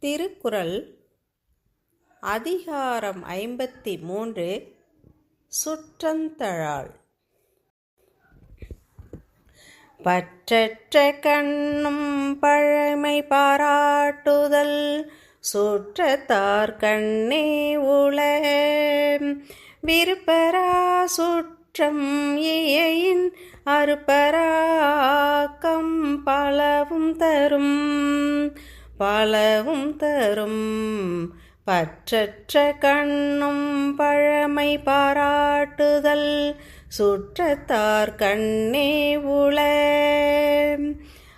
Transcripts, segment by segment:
திருக்குறள் அதிகாரம் ஐம்பத்தி மூன்று சுற்றந்தழாள் பற்றற்ற கண்ணும் பழமை பாராட்டுதல் சுற்றத்தார் கண்ணே உள. விருப்பரா சுற்றம் இயையின் அறுப்பராக்கம் பலவும் தரும். பலவும் தரும். பற்றற்ற கண்ணும் பழமை பாராட்டுதல் சுற்றத்தார் கண்ணே உள.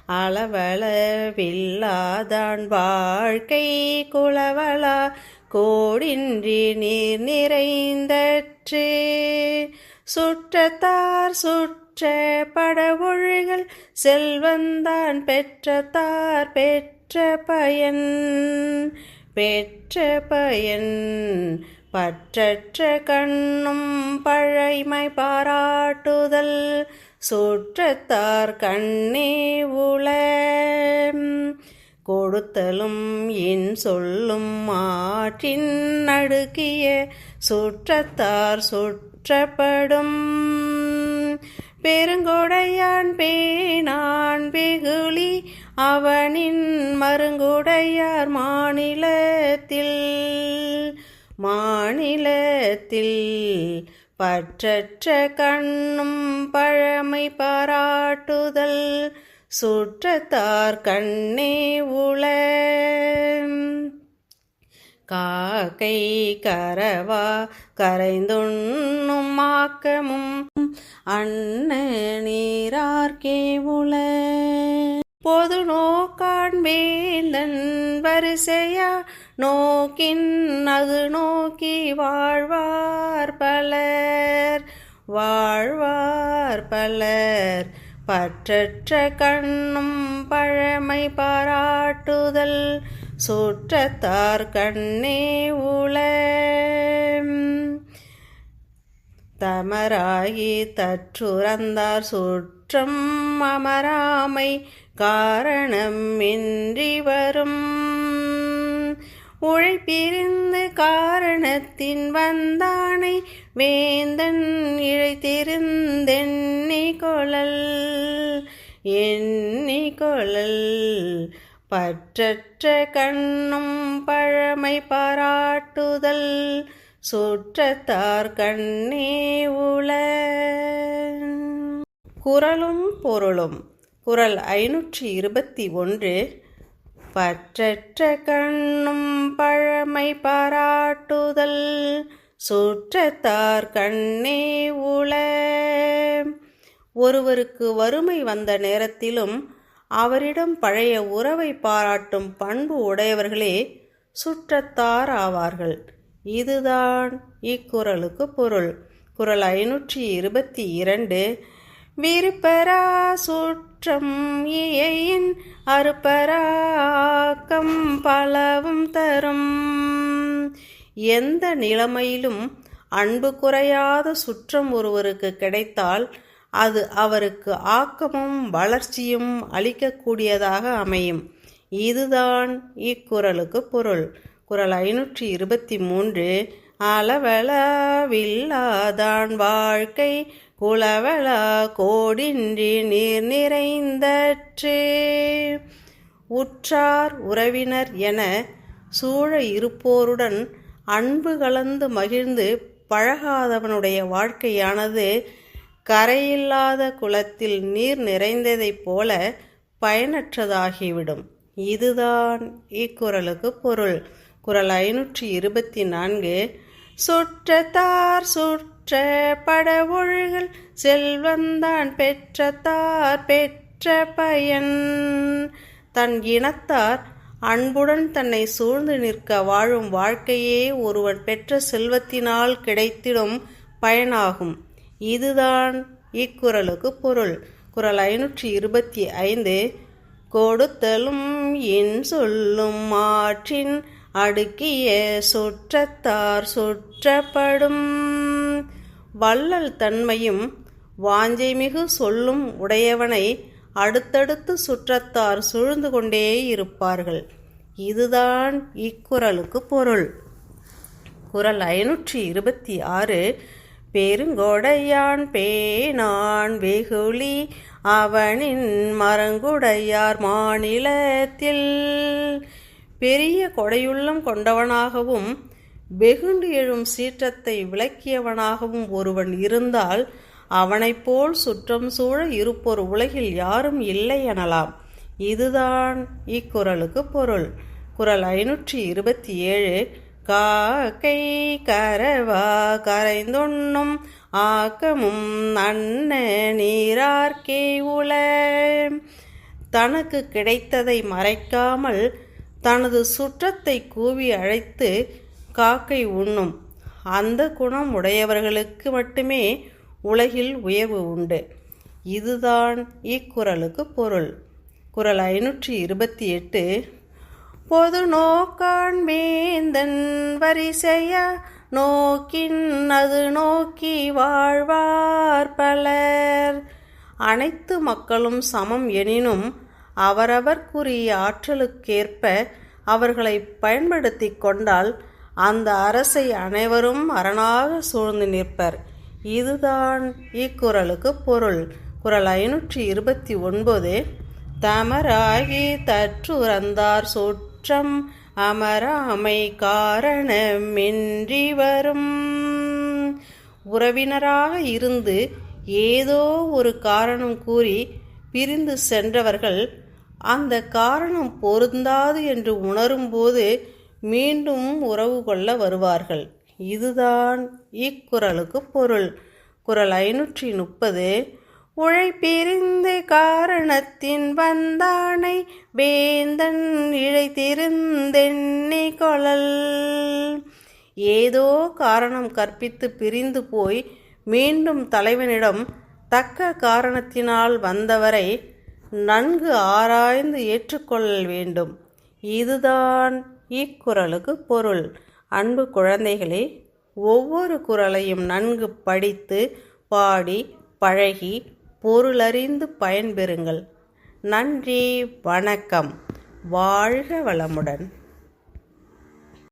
அளவளவில்லாதான் வாழ்க்கை குளவளா கோடின்றி நீர் நிறைந்தற்றே. சுற்றத்தார் சுற்ற படவொழிகள் செல்வந்தான் பெற்றத்தார் பெற்ற பெற்ற பயன் பெற்ற பயன் பற்றற்ற கண்ணும் பழைமை பாராட்டுதல் சுற்றத்தார் கண்ணே உள. கொடுத்தலும் என் சொல்லும் ஆற்றின் நடுக்கிய சுற்றத்தார் சுற்றப்படும். பெருங்கொடையான் பேனான் வெகுளி அவனின் மருங்குடையார் மாநிலத்தில் மாநிலத்தில் பற்றற்ற கண்ணும் பழமை பாராட்டுதல் சுற்றத்தார் கண்ணே உள. காக்கை கரவா கரைந்துண்ணும் மாக்கமும் அன்ன நீரார்க்கே உள. பொது நோக்காண்பேந்தன் வரிசையா? நோக்கின் அது நோக்கி வாழ்வார் பலர். வாழ்வார் பலர். பற்றற்ற கண்ணும் பழமை பாராட்டுதல் சுற்றத்தார் கண்ணே உள தமராகி தற்றுறந்தார் சுற்றம் அமராமை காரணம் இன்றி வரும் உழைப்பிருந்து காரணத்தின் வந்தானை வேந்தன் இழைத்திருந்தெண்ணி கொழல் எண்ணி கொழல். பற்றற்ற கண்ணும் பழமை பாராட்டுதல் சுற்றத்தார் கண்ணே உள. குரலும் பொருளும் குரல் ஐநூற்றி இருபத்தி ஒன்று. பற்றற்ற கண்ணும் பழமை பாராட்டுதல் சுற்றத்தார் கண்ணே உள. ஒருவருக்கு வறுமை வந்த நேரத்திலும் அவரிடம் பழைய உறவை பாராட்டும் பண்பு உடையவர்களே சுற்றத்தார் ஆவார்கள். இதுதான் இக்குறளுக்கு பொருள். குரல் ஐநூற்றி இருபத்தி இரண்டு. விருப்பரா சுற்றம் இயையின் அறுப்பராக்கம் பலவும் தரும். எந்த நிலைமையிலும் அன்பு குறையாத சுற்றம் ஒருவருக்கு கிடைத்தால் அது அவருக்கு ஆக்கமும் வளர்ச்சியும் அளிக்கக்கூடியதாக அமையும். இதுதான் இக்குறளுக்கு பொருள். குரல் ஐநூற்றி இருபத்தி மூன்று அளவளவில்லாதான் வாழ்க்கை உளவளா கோடின்றி நீர் நிறைந்தற்றே. உற்றார் உறவினர் என சூழ இருப்போருடன் அன்பு கலந்து மகிழ்ந்து பழகாதவனுடைய வாழ்க்கையானது கரையில்லாத குளத்தில் நீர் நிறைந்ததைப் போல பயனற்றதாகிவிடும். இதுதான் இக்குறளுக்கு பொருள். குரல் ஐநூற்றி இருபத்தி நான்கு சுற்றத்தார் சுற்ற படவொழுகள் செல்வந்தான் பெற்றத்தார் பெற்ற பயன். தன் இனத்தார் அன்புடன் தன்னை சூழ்ந்து நிற்க வாழும் வாழ்க்கையே ஒருவன் பெற்ற செல்வத்தினால் கிடைத்திடும் பயனாகும். இதுதான் இக்குறளுக்கு பொருள். குரல் ஐநூற்றி இருபத்தி ஐந்து கொடுத்தலும் என் சொல்லும் மாற்றின் அடுக்கிய சுற்றத்தார் சுற்றப்படும். வள்ளல் தன்மையும் வாஞ்சைமிகு சொல்லும் உடையவனை அடுத்தடுத்து சுற்றத்தார் சூழ்ந்து கொண்டே இருப்பார்கள். இதுதான் இக்குறளுக்கு பொருள். குறள் ஐநூற்றி இருபத்தி ஆறு பெருங்கொடையான் பேனான் வெகுளி அவனின் மரங்குடையார் மாநிலத்தில் பெரிய கொடையுள்ளம் கொண்டவனாகவும் வெகுண்டு எழும் சீற்றத்தை விளக்கியவனாகவும் ஒருவன் இருந்தால் அவனைப் போல் சுற்றம் சூழ இருப்போர் உலகில் யாரும் இல்லை எனலாம். இதுதான் இக்குறளுக்கு பொருள். குரல் ஐநூற்றி இருபத்தி ஏழு காக்கை கரவா கரைந்தொன்னும் ஆக்கமும் அன்ன நீரார்க்கே உல தனக்கு கிடைத்ததை மறைக்காமல் தனது சுற்றத்தை கூவி அழைத்து காக்கை உண்ணும். அந்த குணம் உடையவர்களுக்கு மட்டுமே உலகில் உயர்வு உண்டு. இதுதான் இக்குறளுக்கு பொருள். குறள் ஐநூற்றி இருபத்தி எட்டு. பொது நோக்கான் மேந்தன் வரிசைய நோக்கின் அது நோக்கி வாழ்வார் பலர். அனைத்து மக்களும் சமம் எனினும் அவரவர்க்குரிய ஆற்றலுக்கேற்ப அவர்களை பயன்படுத்தி கொண்டால் அந்த அரசை அனைவரும் அரணாக சூழ்ந்து நிற்பர். இதுதான் இக்குறளுக்கு பொருள். குரல் ஐநூற்றி இருபத்தி ஒன்பது தமராகி தற்றுரந்தார் சுற்றம் அமராமை காரணமின்றி வரும் உறவினராக இருந்து ஏதோ ஒரு காரணம் கூறி பிரிந்து சென்றவர்கள் அந்த காரணம் பொருந்தாது என்று உணரும்போது மீண்டும் உறவு கொள்ள வருவார்கள். இதுதான் இக்குறளுக்கு பொருள். குரல் ஐநூற்றி முப்பது உழைப்பிரிந்து காரணத்தின் வந்தானை வேந்தன் இழைத்திருந்தெண்ணி கொழல். ஏதோ காரணம் கற்பித்து பிரிந்து போய் மீண்டும் தலைவனிடம் தக்க காரணத்தினால் வந்தவரை நன்கு ஆராய்ந்து ஏற்றுக்கொள்ள வேண்டும். இதுதான் இக்குறளுக்கு பொருள். அன்பு குழந்தைகளே ஒவ்வொரு குறளையும் நன்கு படித்து பாடி பழகி பொருளறிந்து பயன்பெறுங்கள். நன்றி வணக்கம். வாழ்க வளமுடன்.